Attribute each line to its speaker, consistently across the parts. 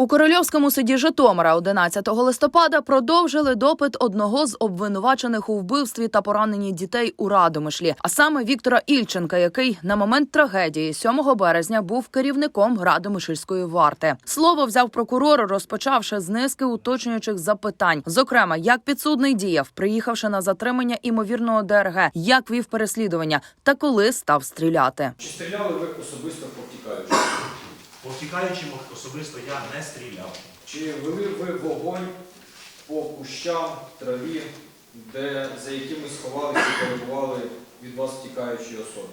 Speaker 1: У корольовському суді Житомира 11 листопада продовжили допит одного з обвинувачених у вбивстві та пораненні дітей у Радомишлі, а саме Віктора Ільченка, який на момент трагедії 7 березня був керівником Радомишльської варти. Слово взяв прокурор, розпочавши з низки уточнюючих запитань, зокрема, як підсудний діяв, приїхавши на затримання імовірного ДРГ, як вів переслідування та коли став стріляти.
Speaker 2: Чи стріляли ви особисто? По втікаючим
Speaker 3: особисто я не стріляв.
Speaker 2: Чи вели ви вогонь по кущам, траві, де, за якими сховалися і перебували від вас втікаючі особи?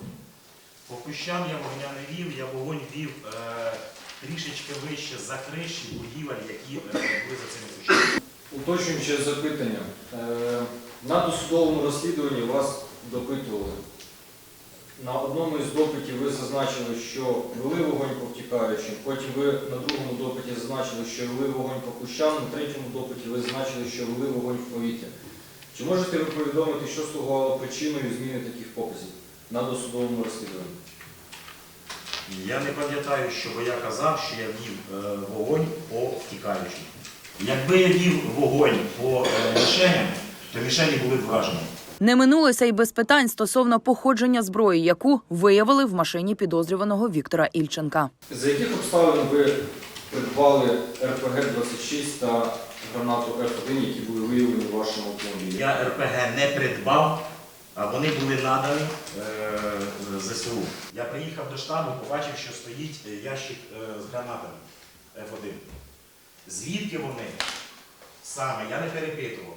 Speaker 3: По кущам я вогня не вів, я вогонь вів е, трішечки вище за криші будівель, які е, були за цими кущами.
Speaker 2: Уточнююче запитання. Е, На досудовому розслідуванні вас допитували. На одному із допитів ви зазначили, що вели вогонь по втікаючим, потім ви на другому допиті зазначили, що вели вогонь по кущам, на третьому допиті ви зазначили, що вели вогонь в повітря. Чи можете ви повідомити, що слугувало причиною зміни таких показів на досудовому розслідуванні?
Speaker 3: Я не пам'ятаю, щоб я казав, що я вів е, вогонь по втікаючим. Якби я вів вогонь по е, мішеням, то мішені були вражені.
Speaker 1: Не минулося й без питань стосовно походження зброї, яку виявили в машині підозрюваного Віктора Ільченка.
Speaker 2: За яких обставин ви придбали РПГ-26 та гранату F1, які були виявлені в вашому автомобілі?
Speaker 3: Я РПГ не придбав, а вони були надані е, ЗСУ. Я приїхав до штабу, побачив, що стоїть е, ящик е, з гранатами F1. Звідки вони саме, я не перепитував.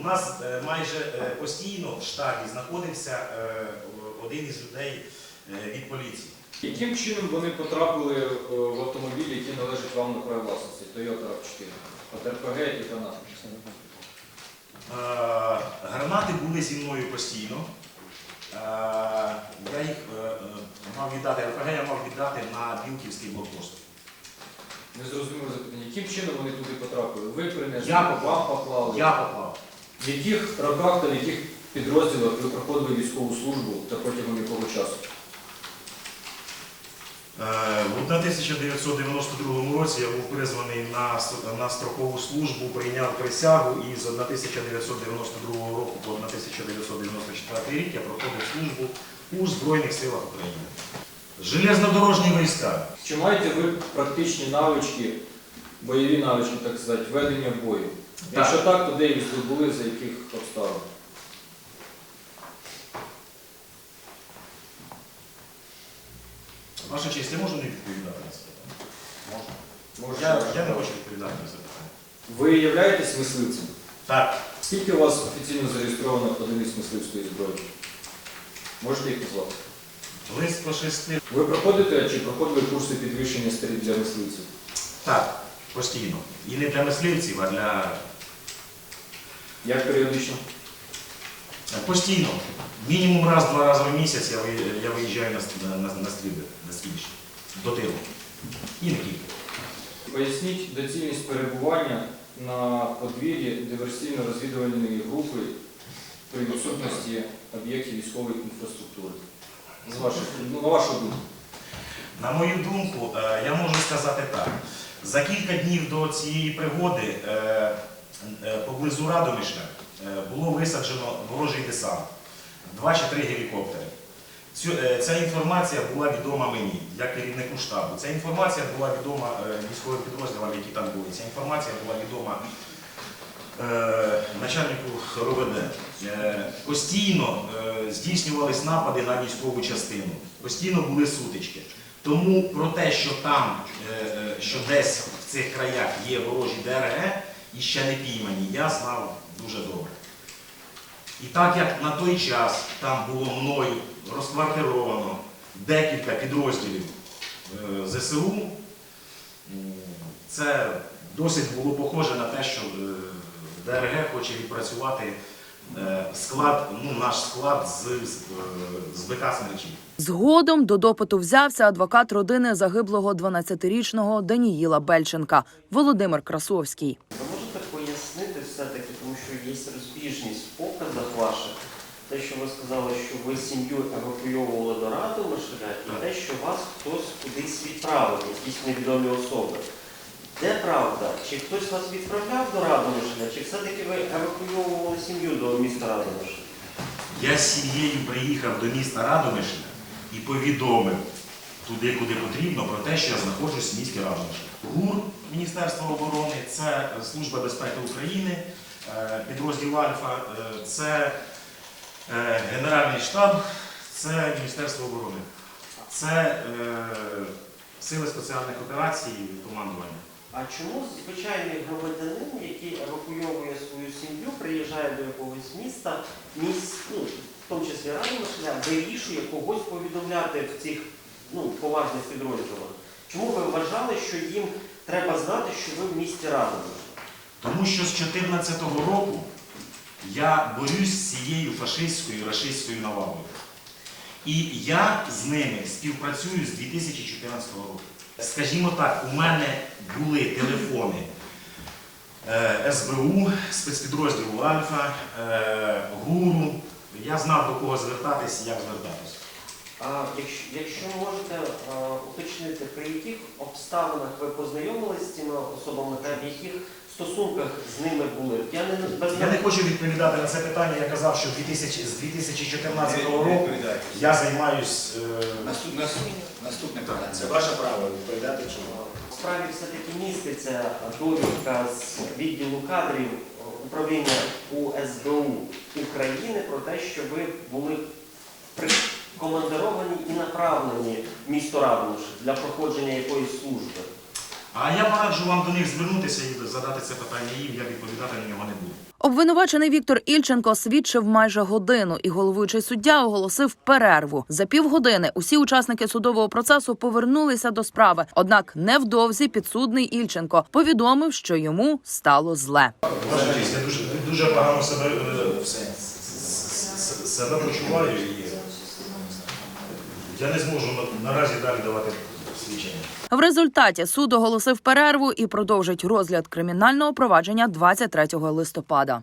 Speaker 3: У нас е, майже е, постійно в штабі знаходився е, один із людей від поліції.
Speaker 2: Яким чином вони потрапили в автомобіль, який належить вам на право власності? Toyota RAV4. От РПГ і гранати.
Speaker 3: Гранати були зі мною постійно. Я їх мав віддати, РПГ я мав віддати на Білківський блокпост.
Speaker 2: Не зрозуміло запитання. Яким чином вони туди потрапили? Ви принесли,
Speaker 3: Я
Speaker 2: вам поклали.
Speaker 3: Я поклав.
Speaker 2: В яких роках та в яких підрозділах ви проходили військову службу та протягом якого часу?
Speaker 3: Е, в 1992 році я був призваний на, на строкову службу, прийняв присягу і з 1992 року по 1994 рік я проходив службу у Збройних силах України. Железнодорожні війська.
Speaker 2: Чи маєте ви практичні навички, бойові навички, так сказати, ведення бою? Якщо так, то де їх здобули, за яких обставин?
Speaker 3: Ваша честь, я можу не відповідати на це питання? Можна. Я, я не хочу відповідати на це питання.
Speaker 2: Ви являєтесь мисливцем?
Speaker 3: Так,
Speaker 2: Скільки у вас офіційно зареєстровано одиниць мисливської зброї? Можете їх назвати?
Speaker 3: близько шести.
Speaker 2: Ви проходите чи проходили курси підвищення стрільб для мисливців?
Speaker 3: Так, постійно. І не для мисливців, а для
Speaker 2: Як періодично?
Speaker 3: Постійно. Мінімум раз-два рази в місяць я, ви- я виїжджаю на, на, на стрільби, на стрільбище. До тилу. І не тільки.
Speaker 2: Поясніть доцільність перебування на подвір'ї диверсійно-розвідувальної групи при відсутності об'єктів військової інфраструктури. З ваших, ну, на вашу думку.
Speaker 3: На мою думку, е, я можу сказати так. За кілька днів до цієї пригоди е, е, поблизу Радомишля е, було висаджено ворожий десант. Два чи три гелікоптери. Ця інформація була відома мені, як керівнику штабу. Ця інформація була відома військовим підрозділам, які там були. Ця інформація була відома начальнику РОВД. Постійно здійснювались напади на військову частину, постійно були сутички. Тому про те, що там, е, е, що десь в цих краях є ворожі ДРГ і ще не піймані, я знав дуже добре. І так як на той час там було мною розквартировано декілька підрозділів е, ЗСУ, це досить було похоже на те, що ДРГ хоче відпрацювати склад, ну, наш склад з, з, з БК «Смерчі».
Speaker 1: Згодом до допиту взявся адвокат родини загиблого 12-річного Даніїла Бельченка Володимир Красовський.
Speaker 4: Ви можете пояснити все-таки, тому що є розбіжність в показах ваших, те, що ви сказали, що ви сім'ю евакуйовували до Радомишля, і те, що вас хтось кудись відправив, якісь невідомі особи. Де правда? Чи хтось вас відправляв до Радомишля, чи все-таки ви евакуйовували сім'ю до міста Радомишля?
Speaker 3: Я з сім'єю приїхав до міста Радомишля і повідомив туди, куди потрібно, про те, що я знаходжусь в місті Радомишля. ГУР Міністерства оборони, це Служба безпеки України, е, підрозділ Альфа, е, це е, Генеральний штаб, це Міністерство оборони, це Сили спеціальних операцій і командування.
Speaker 4: А чому звичайний громадянин, який евакуйовує свою сім'ю, приїжджає до якогось міста, міс, ну, в тому числі Радомишля, вирішує когось повідомляти в цих ну, поважних підрозділах? Чому ви вважали, що їм треба знати, що ви в місті Радомишля?
Speaker 3: Тому що з 2014 року я борюсь з цією фашистською рашистською навалою. І я з ними співпрацюю з 2014 року. Скажімо так, у мене були телефони е, СБУ, спецпідрозділу Альфа, е, ГУРу. Я знав до кого звертатись як звертатись.
Speaker 4: А якщо, якщо можете а, уточнити, при яких обставинах ви познайомились з цими особами та в яких стосунках з ними були? Я не без
Speaker 3: Я не хочу відповідати на це питання. Я казав, що 2000, з 2014 року я займаюсь. е,
Speaker 5: Наступ- наступ- Наступне питання. Це ваше право відповідати чому.
Speaker 4: В справі все-таки міститься довідка з відділу кадрів управління УСБУ України про те, що ви були прикомандировані і направлені місто Радомиш для проходження якоїсь служби.
Speaker 3: А я пораджу вам до них звернутися і задати це питання їм, я відповідати на нього не буду.
Speaker 1: Обвинувачений Віктор Ільченко свідчив майже годину, і головуючий суддя оголосив перерву. За півгодини усі учасники судового процесу повернулися до справи. Однак невдовзі підсудний Ільченко повідомив, що йому стало зле.
Speaker 3: Я дуже, дуже погано себе, е, себе почуваю і я не зможу наразі далі давати свідчення.
Speaker 1: В результаті суд оголосив перерву і продовжить розгляд кримінального провадження 23 листопада.